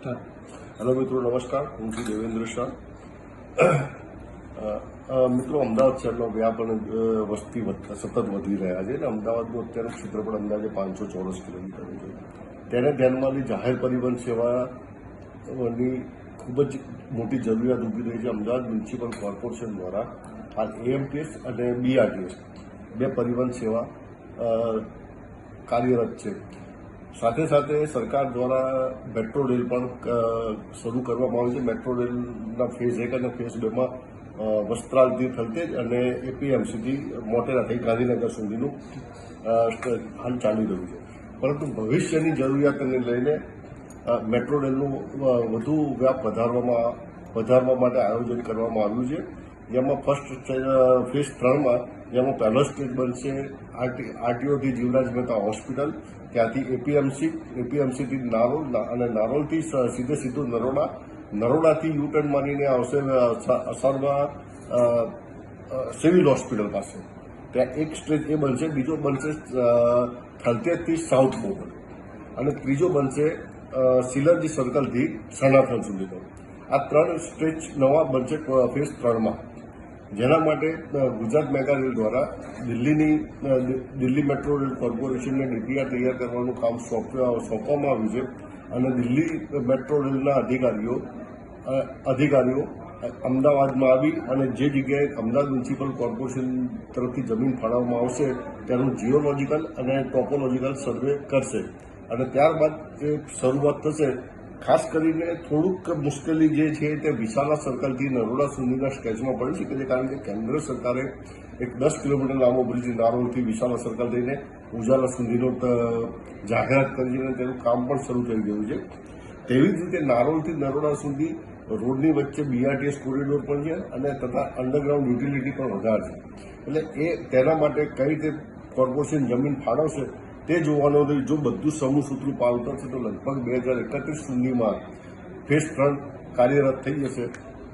Hello મિત્રો, નમસ્કાર. હું છું દેવેન્દ્ર શાહ. મિત્રો, અમદાવાદ શહેરનો વ્યાપ અને વસ્તી સતત વધી રહ્યા છે. અને અમદાવાદનું અત્યારે ક્ષેત્રફળ અંદાજે પાંચસો ચોરસ કિલોમીટર છે. તેને ધ્યાનમાં લઈ જાહેર પરિવહન સેવાની ખૂબ જ મોટી જરૂરિયાત ઊભી રહી છે. અમદાવાદ મ્યુનિસિપલ કોર્પોરેશન દ્વારા હાલ એએમટીએસ અને બીઆરટીએસ બે પરિવહન સેવા કાર્યરત છે. સાથે સાથે સરકાર દ્વારા મેટ્રો રેલ પણ શરૂ કરવામાં આવી છે. મેટ્રો રેલના ફેઝ એક અને ફેઝ બેમાં વસ્ત્રાલથી થલતેજ અને એપીએમસીથી મોટેરાથી ગાંધીનગર સુધીનું હાલ ચાલી રહ્યું છે. પરંતુ ભવિષ્યની જરૂરિયાતને લઈને મેટ્રો રેલનું વધુ વ્યાપ વધારવામાં, વધારવા માટે આયોજન કરવામાં આવ્યું છે. જેમાં ફર્સ્ટ ફેઝ ત્રણમાં જેમાં પહેલો સ્ટેજ બનશે આરટી આરટીઓથી જીવરાજ મહેતા હોસ્પિટલ ત્યાંથી એપીએમસી એપીએમસીથી નારોલ અને નારોલથી સીધે સીધું નરોડા નરોડાથી યુ ટર્ન મારીને આવશે અ, અસરમાં અ, અ, સિવિલ હોસ્પિટલ પાસે. ત્યાં એક સ્ટેજ એ બનશે બીજો બનશે થલતેજથી સાઉથ બોર્ડર અને ત્રીજો બનશે સિલરજી સર્કલથી સનાથન સુધીનો આ ત્રણ સ્ટેજ નવા બનશે ફેઝ ત્રણમાં. જેના માટે ગુજરાત મેગા રેલ દ્વારા દિલ્હીની દિલ્હી મેટ્રો રેલ કોર્પોરેશનને ડીપીઆર તૈયાર કરવાનું કામ સોંપવામાં આવ્યું છે. અને દિલ્હી મેટ્રો રેલના અધિકારીઓ અધિકારીઓ અમદાવાદમાં આવી અને જે જગ્યાએ અમદાવાદ મ્યુનિસિપલ કોર્પોરેશન તરફથી જમીન ફાળવવામાં આવશે તેનું જીઓલોજીકલ અને ટોપોલોજીકલ સર્વે કરશે. અને ત્યારબાદ એ શરૂઆત થશે ખાસ કરીને થોડુંક મુશ્કેલી જે છે તે વિશાલા સર્કલથી નરોડા સુધીના સ્ટેચમાં પડી શકે છે કારણ કે કેન્દ્ર સરકારે એક દસ કિલોમીટર લાંબો બ્રિજ નારોલથી વિશાલા સર્કલ થઈને ઉજાલા સુધીનો જાહેરાત કરી છે અને તેનું કામ પણ શરૂ થઈ ગયું છે. તેવી જ રીતે નારોલથી નરોડા સુધી રોડની વચ્ચે બીઆરટીએસ કોરિડોર પણ છે અને તથા અંડરગ્રાઉન્ડ યુટિલિટી પણ વધારે છે. એટલે એ તેના માટે કઈ રીતે કોર્પોરેશન જમીન ફાળવશે તે જોવાનું હતું જો બધું સમૂહ સૂત્રું પાલ કરશે તો લગભગ બે હજાર એકત્રીસ સુધીમાં ફેઝ ત્રણ કાર્યરત થઈ જશે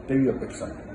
તેવી અપેક્ષા છે.